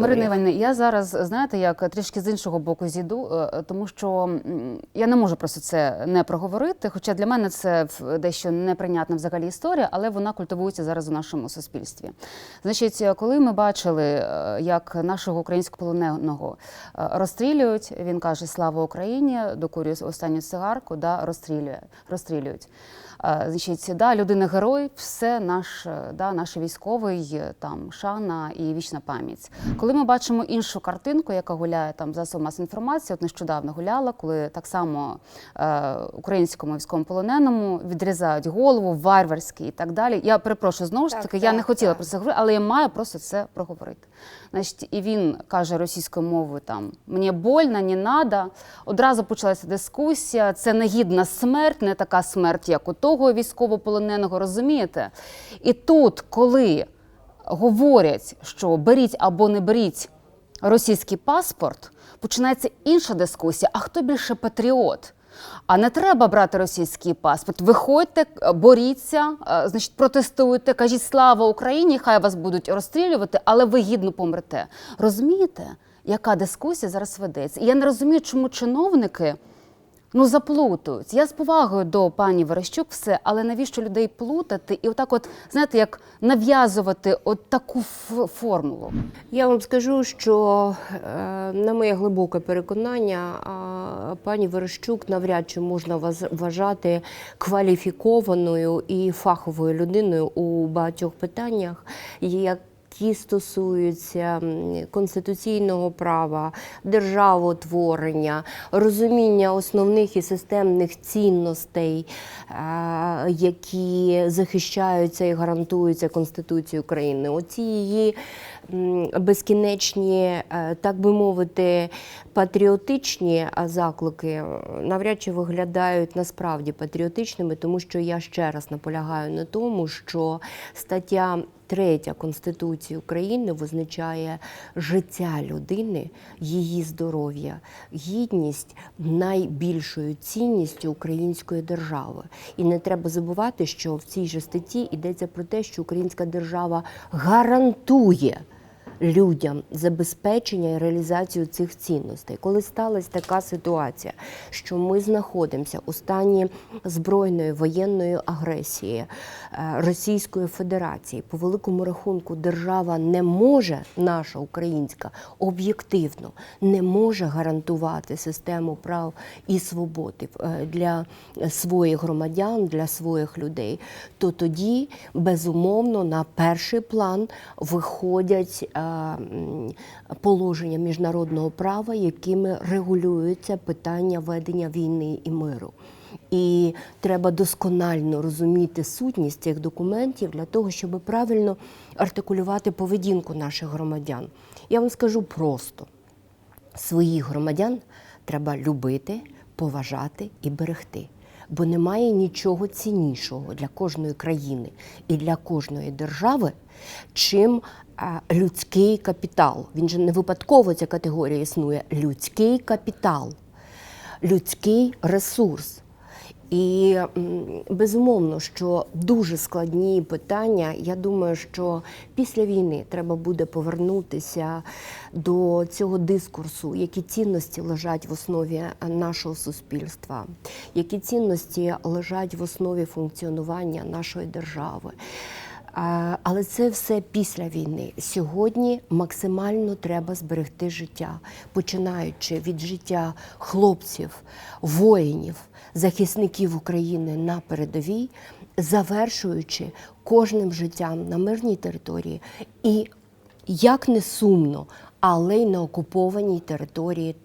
Марина Іванівна, я зараз знаєте, як трішки з іншого боку зійду, е, тому що я не можу просто це не проговорити. Хоча для мене це дещо неприйнятна взагалі історія, але вона культивується зараз у нашому суспільстві. Значить, коли ми бачили, е, як нашого українського полоненого е, розстрілюють, він каже Слава Україні, докурює останню цигарку, да, розстрілює, розстрілюють. Значить, да, людина герой, все наш, да, наш військовий, там шана і вічна пам'ять. Коли ми бачимо іншу картинку, яка гуляє там за засобами масової інформації, от нещодавно гуляла, коли так само е, українському військовому полоненому відрізають голову, варварський і так далі. Я перепрошую знову ж Так, таки, я не хотіла так. про це говорити, але я маю просто це проговорити. Значить, і він каже російською мовою там мені больно, не надо. Одразу почалася дискусія. Це негідна смерть, не така смерть, як у того військовополоненого, розумієте? І тут, коли говорять, що беріть або не беріть російський паспорт, починається інша дискусія: а хто більше патріот? А не треба брати російський паспорт. Виходьте, боріться, е, значить, протестуйте, кажіть слава Україні, хай вас будуть розстрілювати, але ви гідно помрете. Розумієте, яка дискусія зараз ведеться? І я не розумію, чому чиновники ну заплутують. Я з повагою до пані Верещук все, але навіщо людей плутати і отак, от знаєте, як нав'язувати от таку формулу? Я вам скажу, що е, на моє глибоке переконання, пані Верещук навряд чи можна вважати кваліфікованою і фаховою людиною у багатьох питаннях, які стосуються конституційного права, державотворення, розуміння основних і системних цінностей, е, які захищаються і гарантуються Конституцією України. Оці її безкінечні, е, так би мовити, патріотичні заклики е, навряд чи виглядають насправді патріотичними, тому що я ще раз наполягаю на тому, що стаття 3 Конституція України визначає життя людини, її здоров'я, гідність найбільшою цінністю української держави. І не треба забувати, що в цій же статті йдеться про те, що українська держава гарантує людям забезпечення і реалізацію цих цінностей. Коли сталася така ситуація, що ми знаходимося у стані збройної воєнної агресії е, Російської Федерації, по великому рахунку, держава не може, наша українська, об'єктивно не може гарантувати систему прав і свободи е, для своїх громадян, для своїх людей, то тоді безумовно на перший план виходять е, положення міжнародного права, якими регулюються питання ведення війни і миру. І треба досконально розуміти сутність цих документів для того, щоб правильно артикулювати поведінку наших громадян. Я вам скажу просто: своїх громадян треба любити, поважати і берегти. Бо немає нічого ціннішого для кожної країни і для кожної держави, чим людський капітал. Він же не випадково ця категорія існує. Людський капітал, людський ресурс. І безумовно, що дуже складні питання. Я думаю, що після війни треба буде повернутися до цього дискурсу, які цінності лежать в основі нашого суспільства, які цінності лежать в основі функціонування нашої держави. Але це все після війни. Сьогодні максимально треба зберегти життя, починаючи від життя хлопців, воїнів, захисників України на передовій, завершуючи кожним життям на мирній території і, як не сумно, але й на окупованій території.